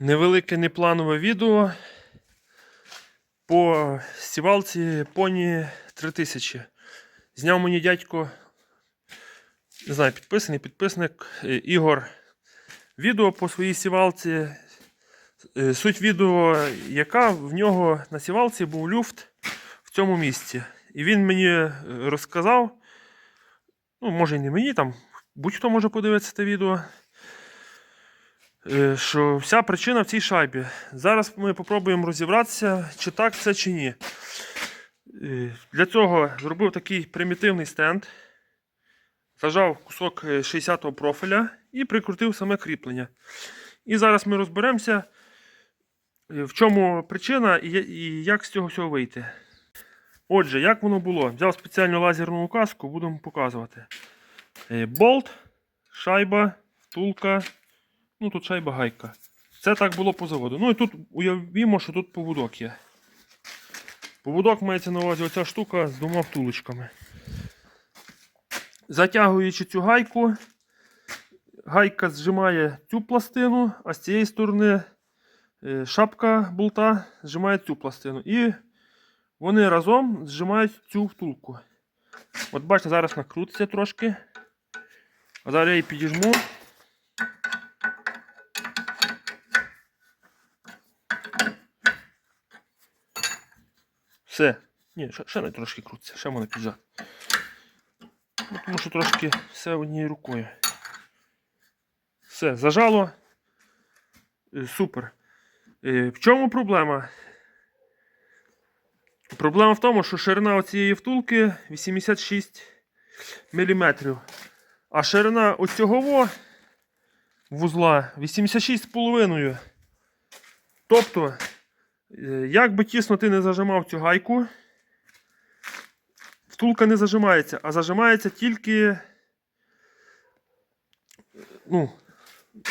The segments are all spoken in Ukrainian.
Невелике непланове відео по сівалці Поні 3000. Зняв мені дядько, не знаю, підписаний, підписник е, Ігор. Відео по своїй сівалці. Е, Суть відео, яка в нього на сівалці був люфт в цьому місці. І він мені е, розказав, ну, може і не мені, там будь-хто може подивитися це відео. Е, що вся причина в цій шайбі. Зараз ми спробуємо розібратися, чи так це чи ні. Е, Для цього зробив такий примітивний стенд, зажав кусок е, 60-го профіля і прикрутив саме кріплення. І зараз ми розберемося, е, в чому причина і як з цього всього вийти. Отже, як воно було? Взяв спеціальну лазерну указку, будемо показувати. Е, Болт, шайба, втулка. Ну, тут шайба гайка. Це так було по заводу. Ну і тут уявімо, що тут поводок є. Поводок мається на увазі оця штука з двома втулочками. Затягуючи цю гайку, гайка зжимає цю пластину, а з цієї сторони е, шапка болта зжимає цю пластину. І вони разом зжимають цю втулку. От бачите, зараз накрутиться трошки. А зараз я її підіжму. Все. Ні, ще, не трошки крутиться, ще можна піджати. Ну, тому що трошки все однією рукою. Все, зажало. Е, Супер. Е, В чому проблема? Проблема в тому, що ширина цієї втулки 86 мм. А ширина оцього вузла 86,5. Тобто, як би тісно ти не зажимав цю гайку, втулка не зажимається, а зажимається тільки е, ну,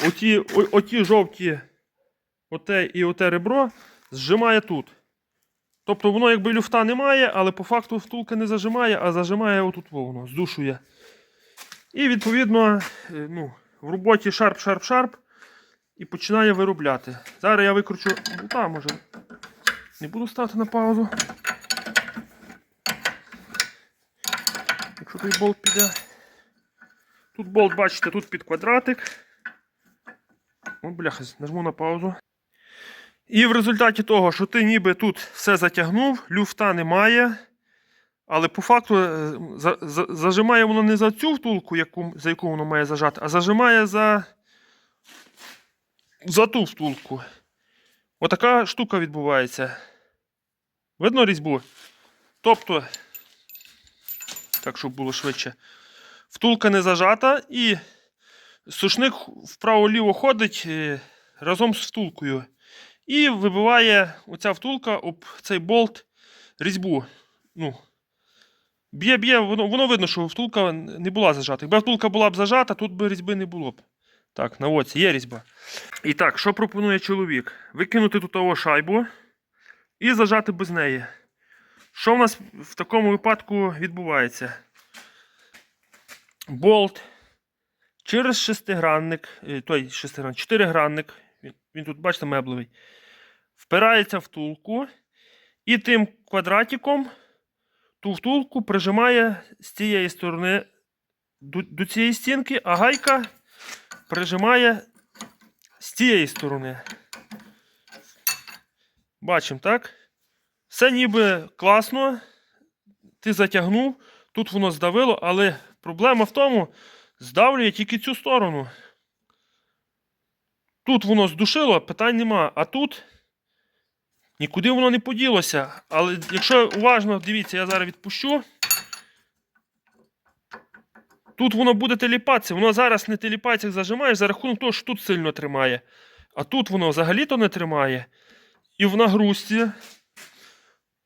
оті, о- оті жовті оте і оте ребро зжимає тут. Тобто воно якби люфта немає, але по факту втулка не зажимає, а зажимає отут воно, здушує. І відповідно е, ну, в роботі шарп-шарп-шарп і починає виробляти. Зараз я викручу болта, може. Не буду ставити на паузу. Якщо той болт піде. Тут болт, бачите, тут під квадратик. О, бляха, нажму на паузу. І в результаті того, що ти ніби тут все затягнув, люфта немає. Але по факту е, за, за, зажимає воно не за цю втулку, яку, за яку воно має зажати, а зажимає за, за ту втулку. Отака штука відбувається. Видно різьбу? Тобто, так, щоб було швидше. Втулка не зажата і сушник вправо-ліво ходить е, разом з втулкою. І вибиває оця втулка об цей болт різьбу. Ну, Б'є, б'є, воно, воно видно, що втулка не була зажата. Якби втулка була б зажата, тут би різьби не було б. Так, на оці є різьба. І так, що пропонує чоловік? Викинути тут того шайбу і зажати без неї. Що в нас в такому випадку відбувається? Болт через шестигранник, е, той шестигранник, чотиригранник, він, він тут, бачите, меблевий, впирається в втулку і тим квадратиком ту втулку прижимає з цієї сторони до, до цієї стінки, а гайка прижимає з цієї сторони. Бачимо, так? Все ніби класно. Ти затягнув, тут воно здавило, але проблема в тому, здавлює тільки цю сторону. Тут воно здушило, питань нема. А тут нікуди воно не поділося. Але якщо уважно, дивіться, я зараз відпущу. Тут воно буде теліпатися. Воно зараз не теліпається, як зажимаєш, за рахунок того, що тут сильно тримає. А тут воно взагалі-то не тримає. І в нагрузці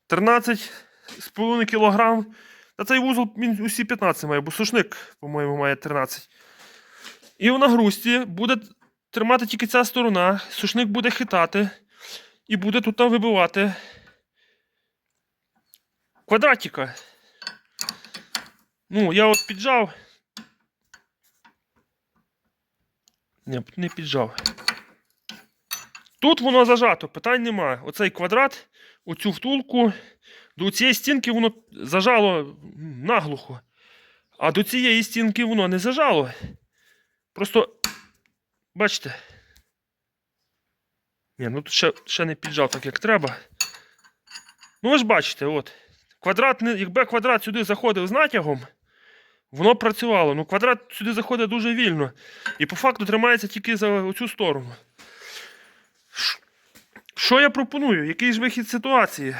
13,5 кг. Та цей вузол він усі 15 має, бо сушник, по-моєму, має 13. І в нагрузці буде тримати тільки ця сторона, сушник буде хитати і буде тут там вибивати квадратика. Ну, я от піджав. Не, не піджав. Тут воно зажато, питань нема. Оцей квадрат, оцю втулку, до цієї стінки воно зажало наглухо. А до цієї стінки воно не зажало. Просто, бачите. Ні, ну тут ще, ще не піджав так, як треба. Ну, ви ж бачите, от. Квадрат, якби квадрат сюди заходив з натягом, воно працювало. Ну, квадрат сюди заходить дуже вільно. І по факту тримається тільки за оцю сторону. Що я пропоную? Який ж вихід ситуації?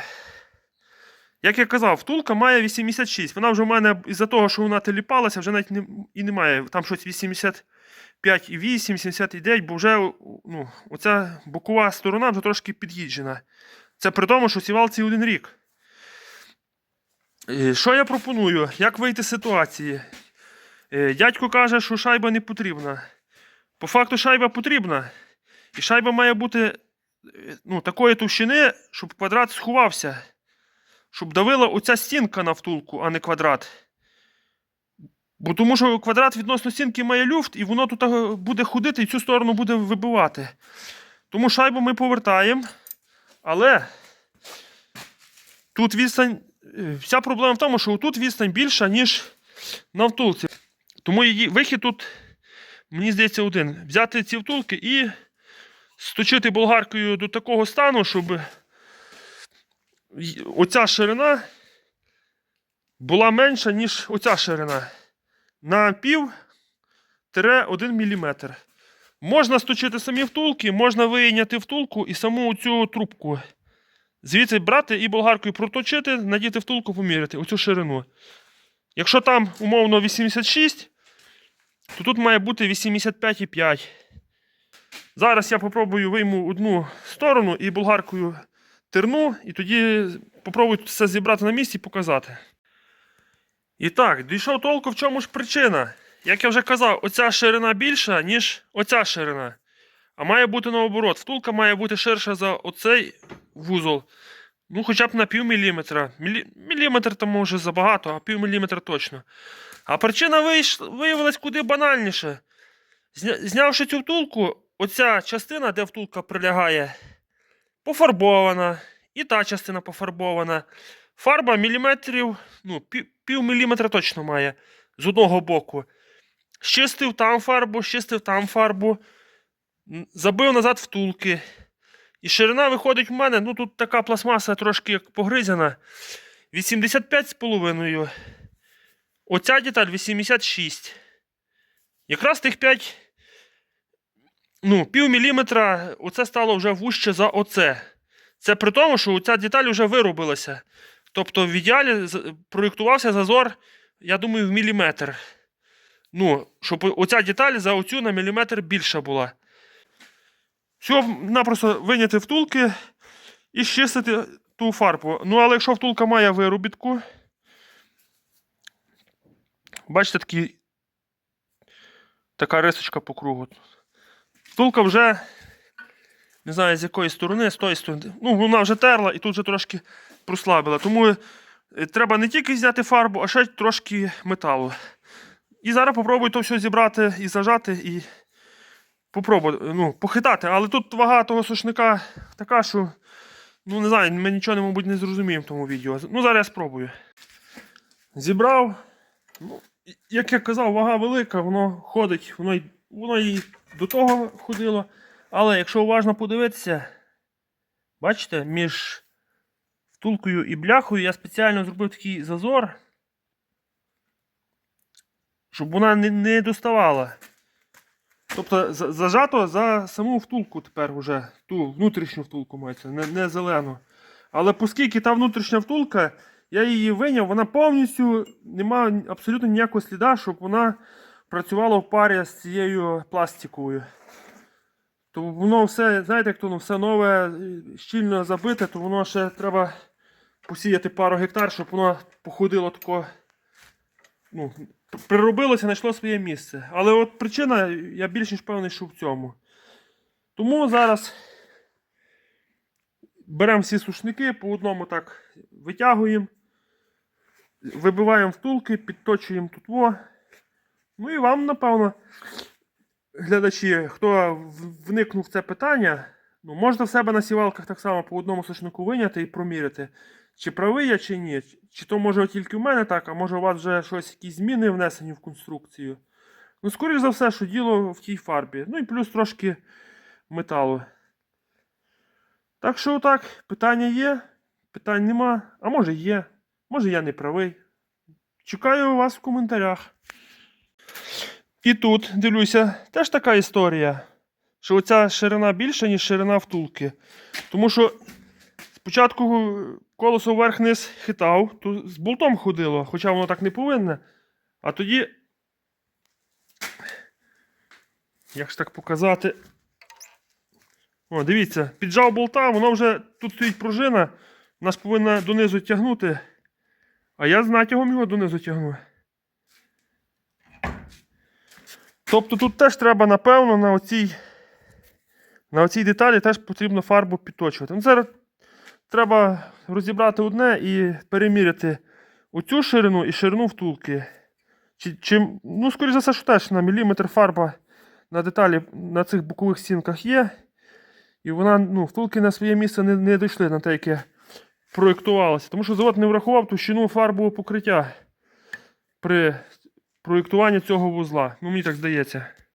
Як я казав, втулка має 86. Вона вже в мене із-за того, що вона теліпалася, вже навіть не, і немає. Там щось 85,8, 79, бо вже ну, оця бокова сторона вже трошки під'їджена. Це при тому, що сівалці один рік. Е, Що я пропоную? Як вийти з ситуації? Е, Дядько каже, що шайба не потрібна. По факту шайба потрібна. І шайба має бути е, ну, такої товщини, щоб квадрат сховався. Щоб давила оця стінка на втулку, а не квадрат. Бо тому що квадрат відносно стінки має люфт, і воно тут буде ходити і цю сторону буде вибивати. Тому шайбу ми повертаємо. Але тут відстань. Вся проблема в тому, що тут відстань більша, ніж на втулці. Тому її вихід тут, мені здається, один. Взяти ці втулки і сточити болгаркою до такого стану, щоб оця ширина була менша, ніж оця ширина. На пів 1 мм. Можна сточити самі втулки, можна вийняти втулку і саму цю трубку. Звідси брати і болгаркою проточити, надіти втулку, поміряти оцю ширину. Якщо там умовно 86, то тут має бути 85,5. Зараз я попробую вийму одну сторону і болгаркою терну, і тоді попробую все зібрати на місці і показати. І так, дійшов толку, в чому ж причина. Як я вже казав, оця ширина більша, ніж оця ширина. А має бути наоборот. Втулка має бути ширша за оцей вузол. Ну, хоча б на пів міліметра. Мілі... Міліметр там може забагато, а пів міліметра точно. А причина вийш... виявилась куди банальніше. Зня... Знявши цю втулку, оця частина, де втулка прилягає, пофарбована. І та частина пофарбована. Фарба міліметрів, ну, пів, пів міліметра точно має з одного боку. Щистив там фарбу, щистив там фарбу, забив назад втулки. І ширина виходить в мене, ну тут така пластмаса трошки як погризена. 85,5. Оця деталь 86. Якраз тих 5. Ну, пів міліметра оце стало вже вужче за оце. Це при тому, що ця деталь вже виробилася. Тобто, в ідеалі проєктувався зазор, я думаю, в міліметр. Ну, щоб оця деталь за оцю на міліметр більша була. Все, напросто виняти втулки і щистити ту фарбу. Ну, але якщо втулка має виробітку, бачите, такі, така рисочка по кругу. Втулка вже, не знаю з якої сторони, з тої сторони. Ну, вона вже терла і тут вже трошки прослабила. Тому е, треба не тільки зняти фарбу, а ще трошки металу. І зараз попробую то все зібрати і зажати, і попробую, ну, похитати. Але тут вага того сушника така, що, ну не знаю, ми нічого, мабуть, не зрозуміємо в тому відео. Ну, зараз я спробую. Зібрав. Ну, як я казав, вага велика, воно ходить, воно, воно і до того ходило. Але якщо уважно подивитися, бачите, між втулкою і бляхою я спеціально зробив такий зазор, щоб вона не, не доставала. Тобто зажато за саму втулку тепер вже, ту внутрішню втулку мається, не, не зелену. Але оскільки та внутрішня втулка, я її виняв, вона повністю немає абсолютно ніякого сліда, щоб вона працювала в парі з цією пластиковою. То воно все, знаєте, як то воно все нове, щільно забите, то воно ще треба посіяти пару гектар, щоб воно походило тако. Ну, приробилося, знайшло своє місце. Але от причина, я більш ніж певний, що в цьому. Тому зараз беремо всі сушники, по одному так витягуємо, вибиваємо втулки, підточуємо тут. Ну і вам, напевно, глядачі, хто вникнув в це питання, Ну, можна в себе на сівалках так само по одному сушнику виняти і проміряти, чи правий я, чи ні. Чи то може тільки в мене так, а може у вас вже щось, якісь зміни внесені в конструкцію. Ну, скоріш за все, що діло в тій фарбі. Ну і плюс трошки металу. Так що так, питання є, питань нема, а може є, може я не правий. Чекаю вас в коментарях. І тут, дивлюся, теж така історія, що оця ширина більша, ніж ширина втулки. Тому що спочатку колесо вверх-вниз хитав, то з болтом ходило, хоча воно так не повинне. А тоді. Як ж так показати? О, дивіться, піджав болта, воно вже тут стоїть пружина, нас повинна донизу тягнути. А я з натягом його донизу тягну. Тобто тут теж треба, напевно, на оцій, на оцій деталі теж потрібно фарбу підточувати. Ну, зараз треба розібрати одне і переміряти оцю ширину і ширину втулки. Чи, чи, ну, скоріш за все, що теж на міліметр фарба на деталі на цих бокових стінках є. І вона, ну, втулки на своє місце не, не дійшли на те, яке проєктувалося. Тому що завод не врахував товщину фарбового покриття при проєктуванні цього вузла. Ну, мені так здається.